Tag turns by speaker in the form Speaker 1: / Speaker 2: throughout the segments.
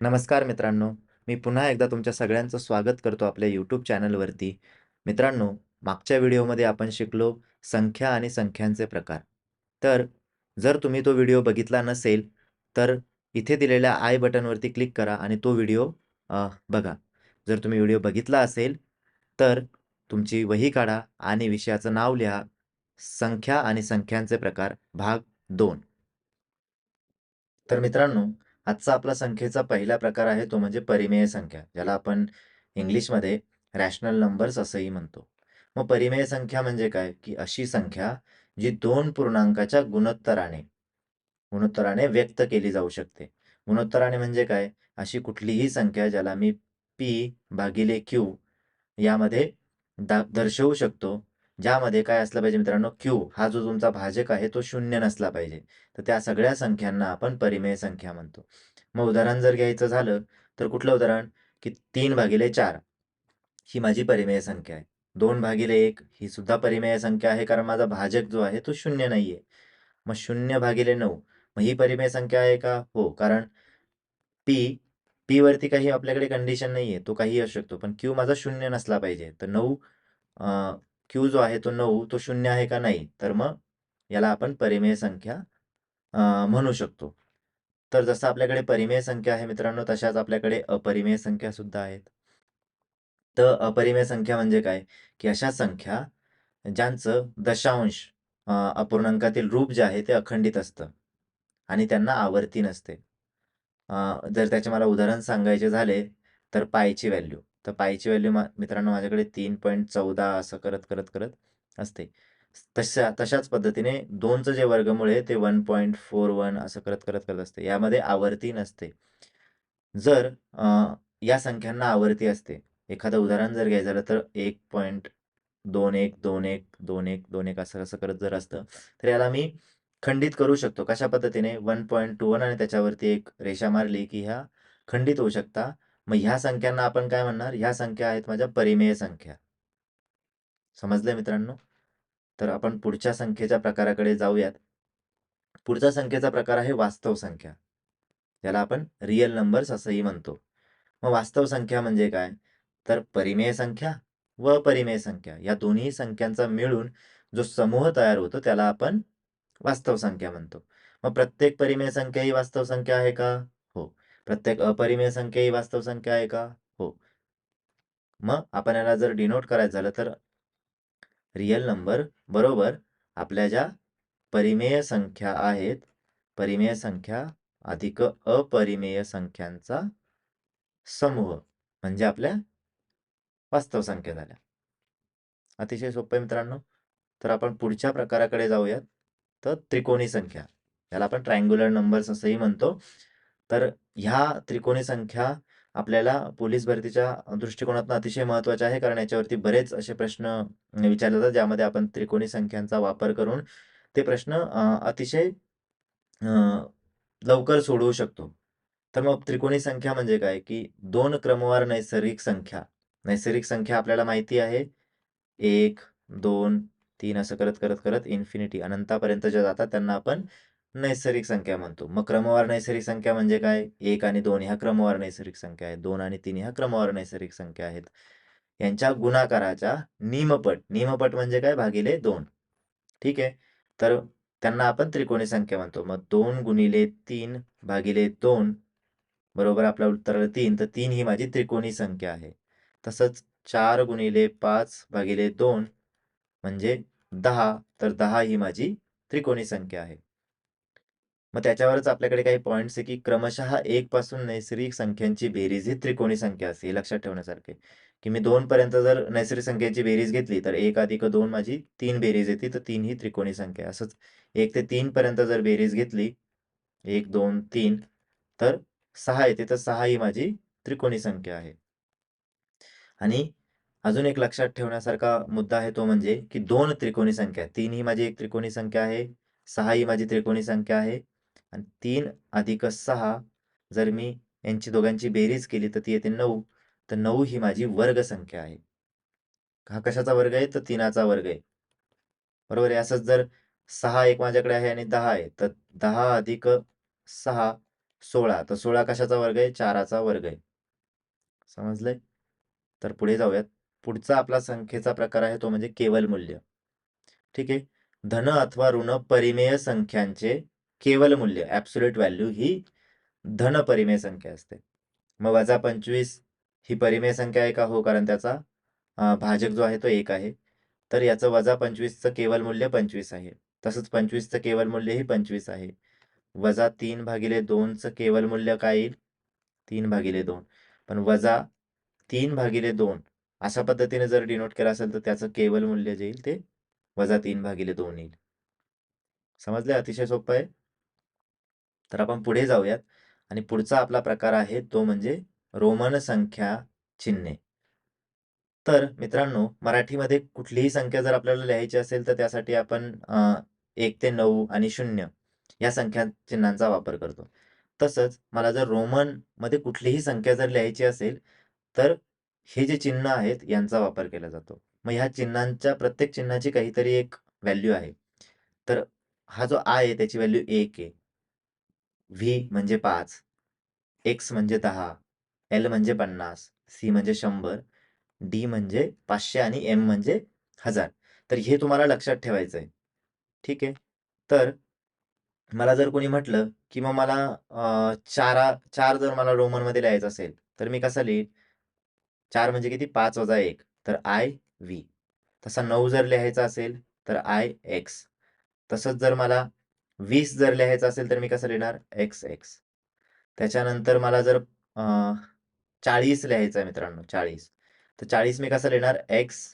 Speaker 1: नमस्कार मित्रांनो. मी पुन्हा एकदा तुमच्या सगळ्यांचं स्वागत करतो आपल्या यूट्यूब चॅनलवरती. मित्रांनो, मागच्या व्हिडिओमध्ये आपण शिकलो संख्या आणि संख्यांचे प्रकार. तर जर तुम्ही तो व्हिडिओ बघितला नसेल, तर इथे दिलेल्या आय बटनवरती क्लिक करा आणि तो व्हिडिओ बघा. जर तुम्ही व्हिडिओ बघितला असेल, तर तुमची वही काढा आणि विषयाचं नाव लिहा, संख्या आणि संख्यांचे प्रकार भाग दोन तर मित्रांनो, आजचा आपला संख्येचा पहिला प्रकार आहे तो म्हणजे परिमेय संख्या, ज्याला आपण इंग्लिशमध्ये रॅशनल नंबर्स असंही म्हणतो. मग परिमेय संख्या म्हणजे काय? की अशी संख्या जी दोन पूर्णांकाच्या गुणोत्तराने गुणोत्तराने व्यक्त केली जाऊ शकते. गुणोत्तराने म्हणजे काय? अशी कुठलीही संख्या ज्याला मी पी भागिले क्यू यामध्ये दा दर्शवू शकतो. ज्यामध्ये काय असलं पाहिजे मित्रांनो, क्यू हा जो तुमचा भाजक आहे तो शून्य नसला पाहिजे. तर त्या सगळ्या संख्यांना आपण परिमेय संख्या म्हणतो. मग उदाहरण जर घ्यायचं झालं, तर कुठलं उदाहरण? की तीन भागिले चार ही माझी परिमेय संख्या आहे. दोन भागिले एक ही सुद्धा परिमेय संख्या आहे, कारण माझा भाजक जो आहे तो शून्य नाही आहे मग शून्य भागिले नऊ मग ही परिमेय संख्या आहे का? हो, कारण पी पी वरती काही आपल्याकडे कंडिशन नाही आहे तो काहीही असू शकतो. पण क्यू माझा शून्य नसला पाहिजे. तर नऊ क्यू जो आहे तो नऊ तो शून्य आहे का? नाही. तर मग याला आपण परिमेय संख्या म्हणू शकतो. तर जसं आपल्याकडे परिमेय संख्या आहे मित्रांनो, तशाच आपल्याकडे अपरिमेय संख्या सुद्धा आहेत. तर अपरिमेय संख्या म्हणजे काय? की अशा संख्या ज्यांचं दशांश अपूर्णांकातील रूप जे आहे ते अखंडित असतं आणि त्यांना आवर्ती नसते. जर त्याचे मला उदाहरण सांगायचे झाले, तर पायची व्हॅल्यू. तर पायची व्हॅल्यू मा मित्रांनो माझ्याकडे 3.14 असं करत, करत, करत असते. तशा तशाच पद्धतीने दोनचं जे वर्गमूळ आहे ते 1.41 असं करत, करत, करत असते. यामध्ये आवर्ती नसते. जर या संख्यांना आवर्ती असते. एखादं उदाहरण जर घ्यायचं झालं तर 1.21, 21, 21, 21 असं, असं करत जर असतं, तर याला मी खंडित करू शकतो. कशा पद्धतीने? 1.21 आणि त्याच्यावरती एक रेषा मारली, की ह्या खंडित होऊ शकता. मग ह्या संख्यांना आपण काय म्हणणार? ह्या संख्या आहेत माझ्या परिमेय संख्या. समजलंय मित्रांनो? तर आपण पुढच्या संख्येच्या प्रकाराकडे जाऊयात. पुढचा संख्येचा प्रकार आहे वास्तव संख्या. ज्याला आपण रिअल नंबर्स असंही म्हणतो. मग वास्तव संख्या म्हणजे काय? तर परिमेय संख्या व अपरिमेय संख्या या दोन्ही संख्यांचा मिळून जो समूह तयार होतो त्याला आपण वास्तव संख्या म्हणतो. मग प्रत्येक परिमेय संख्या ही वास्तव संख्या आहे का? प्रत्येक अपरिमेय संख्या ही वास्तव संख्या आहे का? हो. मग आपण याला जर डिनोट करायचं झालं तर रिअल नंबर बरोबर आपल्या ज्या परिमेय संख्या आहेत, परिमेय संख्या अधिक अपरिमेय संख्यांचा समूह म्हणजे आपल्या वास्तव संख्या झाल्या. अतिशय सोपे मित्रांनो. तर आपण पुढच्या प्रकाराकडे जाऊयात. तर त्रिकोणी संख्या. याला आपण ट्रायंग्युलर नंबर्स असंही म्हणतो. तर ह्या त्रिकोणी संख्या आपल्याला पोलीस भरतीच्या दृष्टिकोनातून अतिशय महत्त्वाच्या आहे. कारण याच्यावरती बरेच असे प्रश्न विचारले जातात, ज्यामध्ये आपण त्रिकोणी संख्यांचा वापर करून ते प्रश्न अतिशय लवकर सोडवू शकतो. तर मग त्रिकोणी संख्या म्हणजे काय? की दोन क्रमवार नैसर्गिक संख्या. नैसर्गिक संख्या आपल्याला माहिती आहे 1, 2, 3 असं करत, करत, करत इन्फिनिटी अनंतापर्यंत ज्या जातात त्यांना आपण नैसर्गिक संख्या म्हणतो. मग क्रमवार नैसर्गिक संख्या म्हणजे काय? एक आणि दोन ह्या क्रमवार नैसर्गिक संख्या आहेत. दोन आणि तीन ह्या क्रमवार नैसर्गिक संख्या आहेत. यांच्या गुणाकाराच्या निमपट, निमपट म्हणजे काय? भागिले दोन ठीक आहे. तर त्यांना आपण त्रिकोणी संख्या म्हणतो. मग दोन गुणिले तीन भागिले दोन बरोबर आपलं उत्तर तीन तर तीन ही माझी त्रिकोणी संख्या आहे. तसंच चार गुणिले पाच भागिले दोन म्हणजे दहा तर दहा ही माझी त्रिकोणी संख्या आहे. मग त्याच्यावरच आपल्याकडे काही पॉईंट्स आहे, की क्रमशः एक पासून नैसर्गिक संख्यांची बेरीज ही त्रिकोणी संख्या असते. हे लक्षात ठेवण्यासारखे की मी दोन पर्यंत जर नैसर्गिक संख्येची बेरीज घेतली, तर एक अधिक दोन माझी तीन बेरीज येते. तर तीन ही त्रिकोणी संख्या असंच एक ते तीन पर्यंत जर बेरीज घेतली 1, 2, 3 तर सहा येते. तर सहा ही माझी त्रिकोणी संख्या आहे. आणि अजून एक लक्षात ठेवण्यासारखा मुद्दा आहे तो म्हणजे, की दोन त्रिकोणी संख्या तीन ही माझी एक त्रिकोणी संख्या आहे. सहा ही माझी त्रिकोणी संख्या आहे. आणि तीन अधिक सहा जर मी यांची दोघांची बेरीज केली तर ती येते नऊ तर नऊ ही माझी वर्ग संख्या आहे. हा कशाचा वर्ग आहे? तर तिनाचा वर्ग आहे. बरोबर आहे. असंच जर सहा एक माझ्याकडे आहे आणि दहा आहे. तर दहा अधिक सहा सोळा तर सोळा कशाचा वर्ग आहे चाराचा वर्ग आहे समजलंय तर पुढे जाऊयात पुढचा आपला संख्येचा प्रकार आहे तो म्हणजे केवल मूल्य ठीक आहे धन अथवा ऋण परिमेय संख्यांचे केवल मूल्य ऍब्सोल्यूट व्हॅल्यू ही धन परिमेय संख्या असते. मग वजा पंचवीस ही परिमेय संख्या आहे का? हो कारण त्याचा भाजक जो आहे तो एक आहे. तर याचं वजा पंचवीसचं केवल मूल्य पंचवीस आहे. तसंच पंचवीसचं केवल मूल्य ही पंचवीस आहे. वजा तीन भागिले दोनचं केवल मूल्य काय येईल? तीन भागिले दोन. पण वजा तीन भागिले दोन अशा पद्धतीने जर डिनोट केलं असेल तर त्याचं केवल मूल्य जे येईल ते वजा तीन भागिले दोन येईल. समजले? अतिशय सोपं आहे. तर आपण पुढे जाऊयात. आणि पुढचा आपला प्रकार आहे तो म्हणजे रोमन संख्या चिन्हे. तर मित्रांनो मराठीमध्ये कुठलीही संख्या जर आपल्याला लिहायची असेल तर त्यासाठी आपण एक ते नऊ आणि शून्य या संख्या चिन्हांचा वापर करतो. तसंच मला जर रोमनमध्ये कुठलीही संख्या जर लिहायची असेल तर हे जे चिन्ह आहेत यांचा वापर केला जातो. मग ह्या चिन्हांच्या प्रत्येक चिन्हाची काहीतरी एक व्हॅल्यू आहे. तर हा जो आय आहे त्याची व्हॅल्यू एक आहे. व्ही म्हणजे पाच एक्स म्हणजे दहा एल म्हणजे पन्नास सी म्हणजे शंभर डी म्हणजे पाचशे आणि एम म्हणजे हजार. तर हे तुम्हाला लक्षात ठेवायचं आहे ठीक आहे? तर मला जर कोणी म्हटलं की मग मला चारा चार जर मला रोमनमध्ये लिहायचं असेल तर मी कसं लिहीन? चार म्हणजे किती? पाच वजा एक. तर आय व्ही तसा नऊ जर लिहायचा असेल तर आय एक्स तसंच जर मला वीस जर लिहायचं असेल तर मी कसं लिहिणार? एक्स एक्स त्याच्यानंतर मला जर चाळीस लिहायचं आहे मित्रांनो चाळीस. तर चाळीस मी कसं लिहिणार? एक्स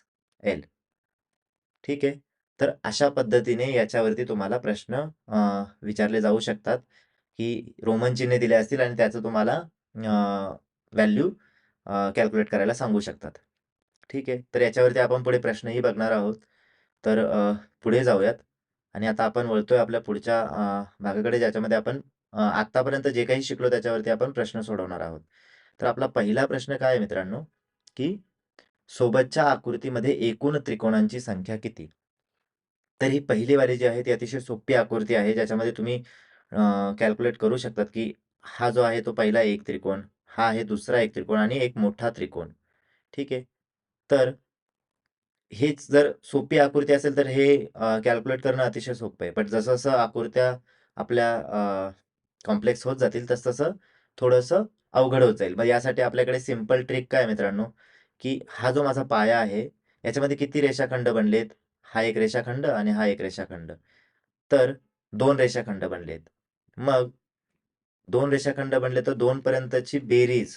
Speaker 1: एल ठीक आहे? तर अशा पद्धतीने याच्यावरती तुम्हाला प्रश्न विचारले जाऊ शकतात की रोमन चिन्हे दिले असतील आणि त्याचं तुम्हाला व्हॅल्यू कॅल्क्युलेट करायला सांगू शकतात. ठीक आहे? तर याच्यावरती आपण पुढे प्रश्नही बघणार आहोत. तर पुढे जाऊयात. आणि आता आपण वळतोय आपल्या पुढच्या भागाकडे ज्याच्यामध्ये आपण आतापर्यंत जे काही शिकलो त्याच्यावरती आपण प्रश्न सोडवणार आहोत. तर आपला पहिला प्रश्न काय आहे मित्रांनो? की सोबतच्या आकृतीमध्ये एकूण त्रिकोणांची संख्या किती? तर ही पहिली वाली जी आहे ती अतिशय सोपी आकृती आहे ज्याच्यामध्ये तुम्ही कॅल्क्युलेट करू शकतात की हा जो आहे तो पहिला एक त्रिकोण हा आहे दुसरा एक त्रिकोण आणि एक मोठा त्रिकोण. ठीक आहे? तर हेच जर सोपी आकृती असेल तर हे कॅल्क्युलेट करणं अतिशय सोपं आहे. पण जसं जसं आकृत्या आपल्या कॉम्प्लेक्स होत जातील तस तसं थोडंसं अवघड होत जाईल. मग यासाठी आपल्याकडे सिंपल ट्रिक काय मित्रांनो? की हा जो माझा पाया आहे याच्यामध्ये किती रेषाखंड बनलेत? हा एक रेषाखंड आणि हा एक रेषाखंड. तर दोन रेषाखंड बनलेत. मग दोन रेषाखंड बनले तर दोन पर्यंतची बेरीज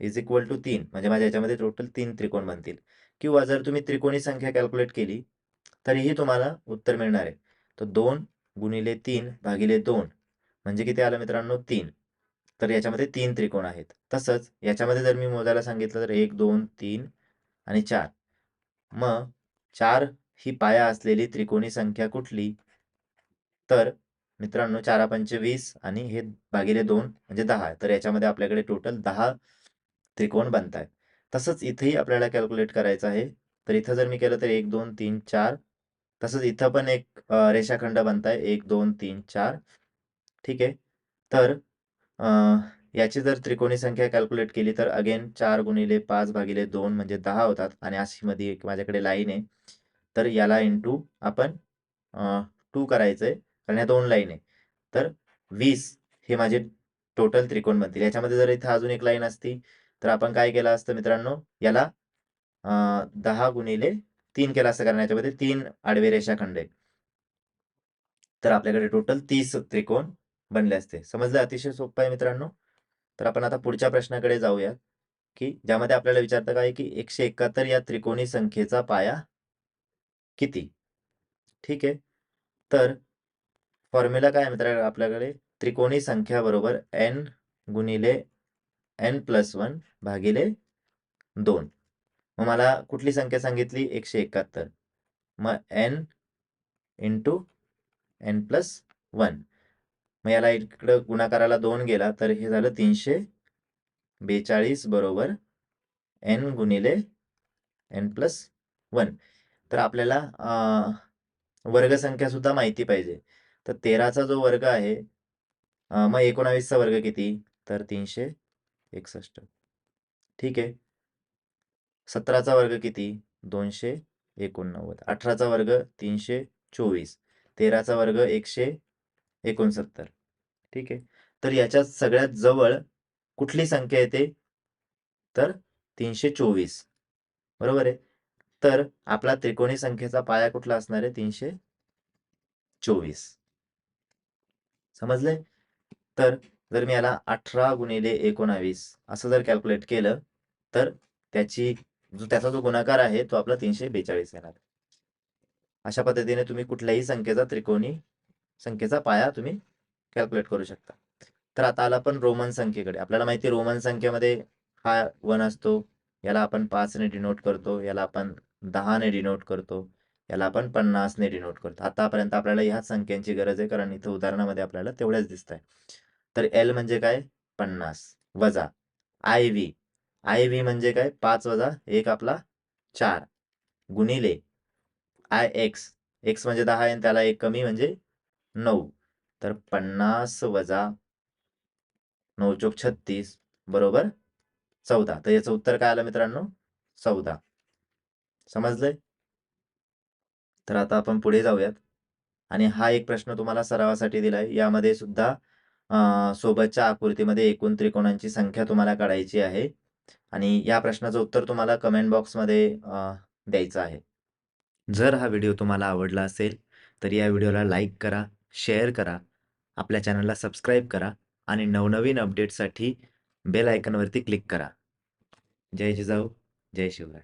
Speaker 1: इज इक्वल टू तीन. म्हणजे माझ्या याच्यामध्ये टोटल तीन त्रिकोण बनतील. किंवा जर तुम्ही त्रिकोणी संख्या कॅल्क्युलेट केली तरीही तुम्हाला उत्तर मिळणार आहे. तर दोन गुणिले तीन भागिले दोन म्हणजे किती आलं मित्रांनो? तीन. तर याच्यामध्ये तीन त्रिकोण आहेत. तसंच याच्यामध्ये जर मी मोजायला सांगितलं तर एक दोन तीन आणि चार. मग चार ही पाया असलेली त्रिकोणी संख्या कुठली? तर मित्रांनो चारा पंचे वीस आणि हे भागिले दोन म्हणजे दहा. तर याच्यामध्ये आपल्याकडे टोटल दहा त्रिकोण बनत आहेत तसंच इथेही आपल्याला कॅल्क्युलेट करायचं आहे. तर इथं जर मी केलं तर एक दोन तीन चार. तसंच इथं पण एक रेषाखंड बनत आहे एक दोन तीन चार. ठीक आहे. तर याची जर त्रिकोणी संख्या कॅल्क्युलेट केली तर अगेन चार गुणिले पाच भागिले दोन म्हणजे दहा होतात आणि अशी मध्ये एक माझ्याकडे लाईन आहे. तर याला इंटू आपण टू करायचंय कारण या दोन लाईन आहे. तर वीस हे माझे टोटल त्रिकोण बनतील. याच्यामध्ये जर इथं अजून एक लाईन असती तर आपण काय केलं असतं मित्रांनो? याला दहा गुणिले तीन केलं असतं कारण याच्यामध्ये तीन आडवे रेषाखंड. आहे तर आपल्याकडे टोटल तीस त्रिकोण बनले असते. समजलं? अतिशय सोपं आहे मित्रांनो. तर आपण आता पुढच्या प्रश्नाकडे जाऊयात की ज्यामध्ये आपल्याला विचारतं काय की एकशे एकाहत्तर या त्रिकोणी संख्येचा पाया किती? ठीक आहे. तर फॉर्म्युला काय मित्र मित्रांनो? आपल्याकडे त्रिकोणी संख्या बरोबर एन गुणिले एन प्लस वन भागिले दोन. मग मला कुठली संख्या सांगितली? एकशे एकाहत्तर. मग N into N plus one. मग याला इकडं गुणाकाराला दोन गेला तर हे झालं तीनशे बेचाळीस बरोबर एन गुणिले एन प्लस वन. तर आपल्याला वर्गसंख्यासुद्धा माहिती पाहिजे. तर तेराचा जो वर्ग आहे मग 19चा वर्ग किती? तर तीनशे एकसष्ट. ठीक आहे. सतराचा वर्ग किती? दोनशे एकोणनव्वद. अठराचा वर्ग तीनशे चोवीस. तेराचा वर्ग एकशे एकोणसत्तर. ठीक आहे. तर याच्या सगळ्यात जवळ कुठली संख्या येते? तर तीनशे चोवीस. बरोबर आहे? तर आपला त्रिकोणी संख्येचा पाया कुठला असणार आहे? तीनशे चोवीस. समजले तर जर मी याला 18 गुणिले 19 असं जर कॅल्क्युलेट केलं, तर त्याची जो त्याचा जो गुणाकार आहे तो आपला 342 येणार. अशा पद्धतीने तुम्ही कुठल्याही संख्येचा त्रिकोणी संख्येचा पाया तुम्ही कॅल्क्युलेट करू शकता. तर आता आला आपण रोमन संख्येकडे. आपल्याला माहिती आहे रोमन संख्येमध्ये हा वन असतो. याला आपण 5 ने डिनोट करतो. याला आपण 10 ने डिनोट करतो. याला आपण 50 ने डिनोट करतो. आतापर्यंत आपल्याला ह्या संख्यांची गरज आहे कारण इथं उदाहरणामध्ये आपल्याला तेवढ्याच दिसताय. तर एल म्हणजे काय? 50 वजा आय-व्ही. आय-व्ही म्हणजे काय? पाच वजा एक आपला चार गुणिले आय-एक्स. एक्स म्हणजे दहा आहे आणि त्याला एक कमी म्हणजे नऊ तर 50 वजा नऊ चोक 36 बरोबर 14. तर याचं उत्तर काय आलं मित्रांनो? 14. समजलंय? तर आता आपण पुढे जाऊयात आणि हा एक प्रश्न तुम्हाला सरावासाठी दिलाय. यामध्ये सुद्धा सोबतच्या आकृतीमध्ये एकूण त्रिकोणांची संख्या तुम्हाला काढायची आहे आणि या प्रश्नाचं उत्तर तुम्हाला कमेंट बॉक्समध्ये द्यायचं आहे. जर हा व्हिडिओ तुम्हाला आवडला असेल, तर या व्हिडिओला लाईक करा, शेअर करा, आपल्या चॅनलला सबस्क्राईब करा आणि नवनवीन अपडेटसाठी बेल आयकनवरती क्लिक करा. जय जिजाऊ, जय शिवराय.